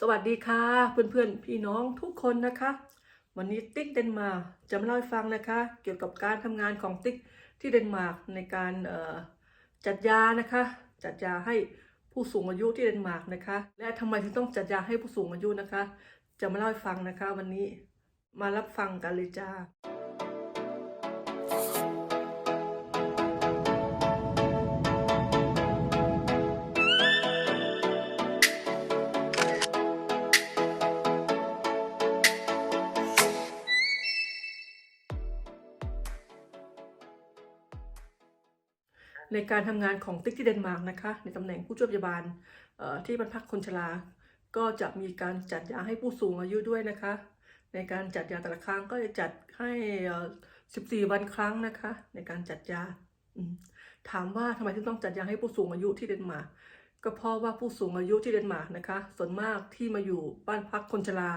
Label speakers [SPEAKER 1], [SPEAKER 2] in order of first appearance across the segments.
[SPEAKER 1] สวัสดีค่ะ เพื่อนๆ พี่น้องทุกคนนะคะ วันนี้ติ๊กเดนมาร์กจะมาเล่าให้ฟังนะคะ เกี่ยวกับการทำงานของติ๊กที่เดนมาร์กในการจัดยานะคะ จัดยาให้ผู้สูงอายุที่เดนมาร์กนะคะ และทำไมถึงต้องจัดยาให้ผู้สูงอายุนะคะ จะมาเล่าให้ฟังนะคะ วันนี้มารับฟังกันเลยจ้า ในการทำงานของติ๊กที่เดนมาร์กนะคะ ในตำแหน่งผู้ช่วยพยาบาลที่บรรพักคนชรา ก็จะมีการจัดยาให้ผู้สูงอายุด้วยนะคะ ในการจัดยาแต่ละครั้งก็จะจัดให้ 14 วันครั้งนะคะ ในการจัดยา ถามว่าทำไมถึงต้องจัดยาให้ผู้สูงอายุที่เดนมาร์ก ก็เพราะว่าผู้สูงอายุที่เดนมาร์กนะคะ ส่วนมากที่มาอยู่บ้านพักคนชรา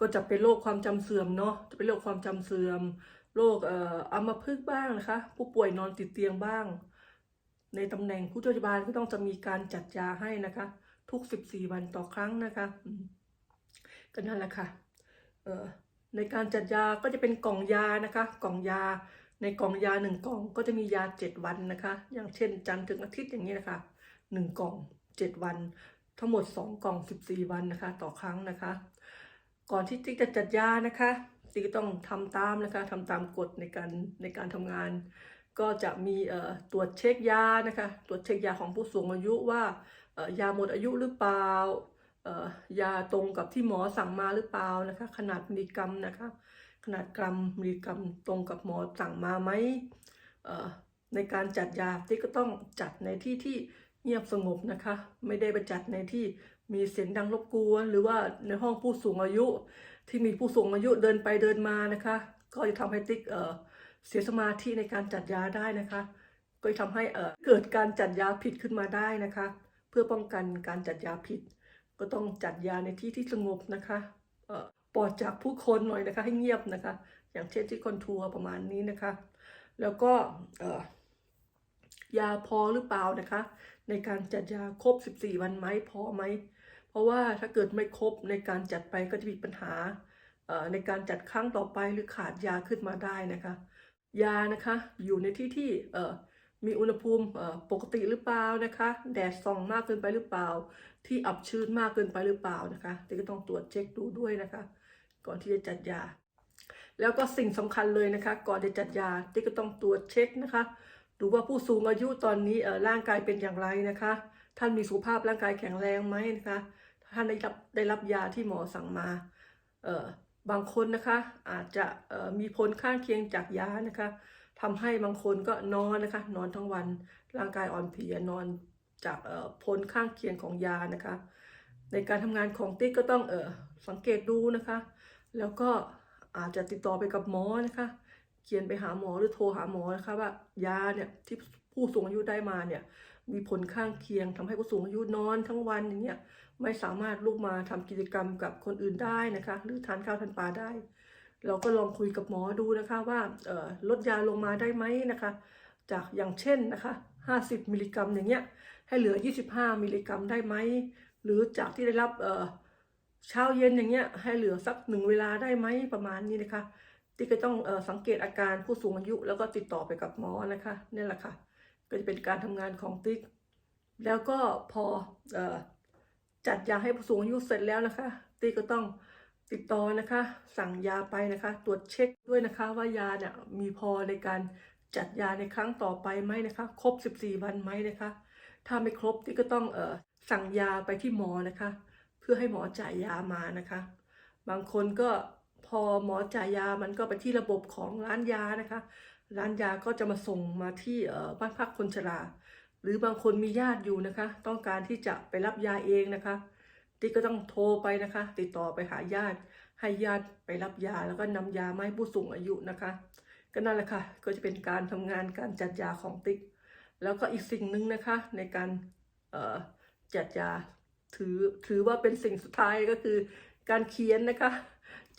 [SPEAKER 1] ก็จะเป็นโรคความจำเสื่อมเนาะ จะเป็นโรคความจำเสื่อม โรคเอ่ออัมพฤกษ์บ้างนะคะ ผู้ป่วยนอนติดเตียงบ้าง ในตำแหน่งผู้ช่วยพยาบาลก็ต้องจะมีการจัดยาให้นะคะ ทุก 14 วันต่อครั้งนะคะก็นั่นแหละค่ะเออในการจัดยาก็จะเป็นกล่องยานะคะ กล่องยา ในกล่องยาหนึ่งกล่องก็จะมียา 7 วันนะคะ อย่างเช่น จันทร์ถึงอาทิตย์อย่างนี้นะคะหนึ่งกล่อง 7 วัน ทั้งหมด 2 กล่อง 14 วันนะคะ ต่อครั้งนะคะ ก่อนที่ติ๊กจะจัดยานะคะติ๊กต้องทำตามนะคะทำตามกฎในการในการทำงาน ก็จะมีตรวจเช็คยานะคะตรวจเช็คยาของผู้สูงอายุว่ายาหมดอายุหรือเปล่ายาตรงกับที่หมอสั่งมาหรือเปล่านะคะ ขนาดมิลลิกรัมนะคะ ขนาดกรัมมิลลิกรัมตรงกับหมอสั่งมาไหมในการจัดยาที่ก็ต้องจัดในที่ที่เงียบสงบนะคะ ไม่ได้ไปจัดในที่มีเสียงดังรบกวน หรือว่าในห้องผู้สูงอายุ ที่มีผู้สูงอายุเดินไปเดินมานะคะ ก็จะทำให้ติ๊กเสียสมาธิในการจัดยาได้นะคะ ก็จะทำให้เกิดการจัดยาผิดขึ้นมาได้นะคะ เพื่อป้องกันการจัดยาผิด ก็ต้องจัดยาในที่ที่สงบนะคะเปลอดจากผู้คนหน่อยนะคะให้เงียบนะคะ อย่างเช่นที่คอนทัวร์ประมาณนี้นะคะ แล้วก็ยาพอหรือเปล่านะคะ ในการจัดยาครบ 14 วันไหมพอไหม เพราะว่าถ้าเกิดไม่ครบในการจัดไปก็จะมีปัญหา ในการจัดครั้งต่อไปหรือขาดยาขึ้นมาได้นะคะ ยานะคะอยู่ในที่ที่มีอุณหภูมิปกติหรือเปล่านะคะ แดดส่องมากเกินไปหรือเปล่า ที่อับชื้นมากเกินไปหรือเปล่านะคะที่ก็ต้องตรวจเช็คดูด้วยนะคะ ก่อนที่จะจัดยา แล้วก็สิ่งสำคัญเลยนะคะ ก่อนจะจัดยาที่ก็ต้องตรวจเช็คนะคะดูว่าผู้สูงอายุตอนนี้ร่างกายเป็นอย่างไรนะคะ ท่านมีสุขภาพร่างกายแข็งแรงไหมนะคะ ท่านได้รับได้รับยาที่หมอสั่งมาเออ บางคนนะคะอาจจะมีผลข้างเคียงจากยานะคะทำให้บางคนก็นอนนะคะ นอนทั้งวันร่างกายอ่อนเพลียนอนจากผลข้างเคียงของยานะคะ ในการทำงานของติ๊กก็ต้องเออสังเกตดูนะคะ แล้วก็อาจจะติดต่อไปกับหมอนะคะ เขียนไปหาหมอหรือโทรหาหมอนะคะว่ายาเนี่ยที่ผู้สูงอายุได้มาเนี่ย มีผลข้างเคียงทำให้ผู้สูงอายุนอนทั้งวันอย่างเงี้ยไม่สามารถลุกมาทำกิจกรรมกับคนอื่นได้นะคะ หรือทานข้าวทานปลาได้ เราก็ลองคุยกับหมอดูนะคะว่าลดยาลงมาได้ไหมนะคะ จากอย่างเช่นนะคะ 50 มิลลิกรัมอย่างเงี้ยให้เหลือ 25 มิลลิกรัมได้ไหมหรือจากที่ได้รับเช้าเย็นอย่างเงี้ยให้เหลือสักหนึ่งเวลาได้ไหมประมาณนี้นะคะ ที่ก็ต้องอสังเกตอาการผู้สูงอายุ แล้วก็ติดต่อไปกับหมอนะคะนี่แหละค่ะ ก็จะเป็นการทำงานของติ๊ก แล้วก็พออจัดยาให้ผู้สูงอายุเสร็จแล้วนะคะตีก็ต้องติดต่อนะคะ สั่งยาไปนะคะ ตรวจเช็คด้วยนะคะ ว่ายาเนี่ยมีพอในการจัดยาในครั้งต่อไปไหมนะคะ ครบ 14 วันไหมนะคะ ถ้าไม่ครบตีก็ต้องเออสั่งยาไปที่หมอนะคะ เพื่อให้หมอจ่ายยามานะคะ บางคนก็พอหมอจ่ายยามันก็ไปที่ระบบของร้านยานะคะ ร้านยาก็จะมาส่งมาที่บ้านพักคนชรา หรือบางคนมีญาติอยู่นะคะ ต้องการที่จะไปรับยาเองนะคะติ๊กก็ต้องโทรไปนะคะ ติดต่อไปหาญาติ ให้ญาติไปรับยาแล้วก็นำยามาให้ผู้สูงอายุนะคะ ก็นั่นแหละค่ะ ก็จะเป็นการทำงานการจัดยาของติ๊ก แล้วก็อีกสิ่งหนึ่งนะคะในการจัดยาถือถือว่าเป็นสิ่งสุดท้ายก็คือการเขียนนะคะ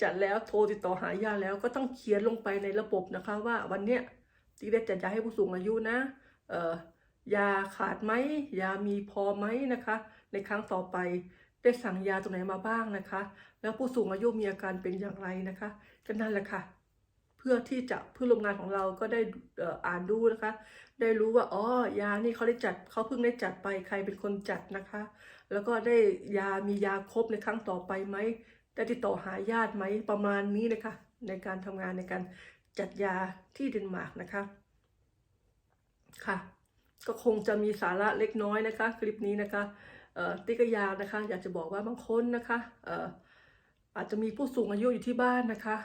[SPEAKER 1] จัดแล้วโทรติดต่อหายาแล้วก็ต้องเขียนลงไปในระบบนะคะ ว่าวันเนี้ยติ๊กได้จัดยาให้ผู้สูงอายุนะเอ่อยาขาดไหมยามีพอไหมนะคะ ในครั้งต่อไปได้สั่งยาตัวไหนมาบ้างนะคะ แล้วผู้สูงอายุมีอาการเป็นอย่างไรนะคะก็นั่นแหละค่ะ เพื่อที่จะเพื่อนร่วมงานของเราก็ได้อ่ออ่านดูนะคะ ได้รู้ว่าอ๋อยานี่เขาได้จัดเขาเพิ่งได้จัดไปใครเป็นคนจัดนะคะ แล้วก็ได้ยามียาครบในครั้งต่อไปไหม ได้ติดต่อหาญาติไหมประมาณนี้นะคะ ในการทำงานในการจัดยาที่เดนมาร์กนะคะ ค่ะ ก็คงจะมีสาระเล็กน้อยนะคะ คลิปนี้นะคะติ๊กยานะคะ อยากจะบอกว่าบางคนนะคะอออาจจะมีผู้สูงอายุอยู่ที่บ้านนะคะ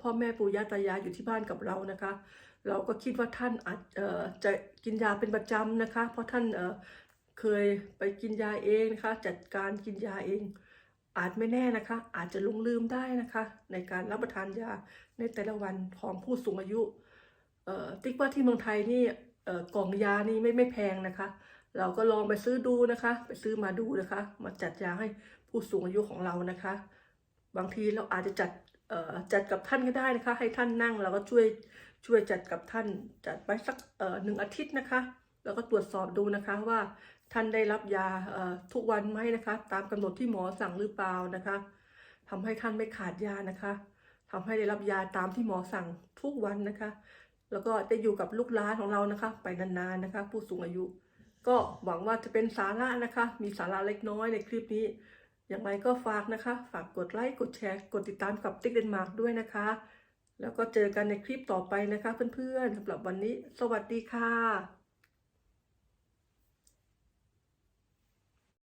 [SPEAKER 1] พ่อแม่ปู่ย่าตายายอยู่ที่บ้านกับเรานะคะ เราก็คิดว่าท่านอาจจะกินยาเป็นประจำนะคะ เพราะท่านเเคยไปกินยาเองนะคะ จัดการกินยาเอง อาจไม่แน่นะคะ อาจจะหลงลืมได้นะคะ ในการรับประทานยาในแต่ละวันของผู้สูงอายุติ๊กว่าที่เมืองไทยนี่กล่องยานี่ไม่ไม่แพงนะคะ เราก็ลองไปซื้อดูนะคะ ไปซื้อมาดูนะคะ มาจัดยาให้ผู้สูงอายุของเรานะคะ บางทีเราอาจจะจัดจัดกับท่านก็ได้นะคะ ให้ท่านนั่งเราก็ช่วยช่วยจัดกับท่านจัดไปสักหนึ่งอาทิตย์นะคะ แล้วก็ตรวจสอบดูนะคะว่า ท่านได้รับยาทุกวันไหมนะคะ ตามกำหนดที่หมอสั่งหรือเปล่านะคะทำให้ท่านไม่ขาดยานะคะทำให้ได้รับยาตามที่หมอสั่งทุกวันนะคะ แล้วก็ได้อยู่กับลูกหลานของเรานะคะ ไปนานๆนะคะ ผู้สูงอายุ ก็หวังว่าจะเป็นสาระนะคะ มีสาระเล็กน้อยในคลิปนี้ อย่างไรก็ฝากนะคะ ฝากกดไลค์กดแชร์ กดติดตามกับติ๊กเดนมาร์กด้วยนะคะ แล้วก็เจอกันในคลิปต่อไปนะคะ เพื่อนๆสำหรับวันนี้ สวัสดีค่ะ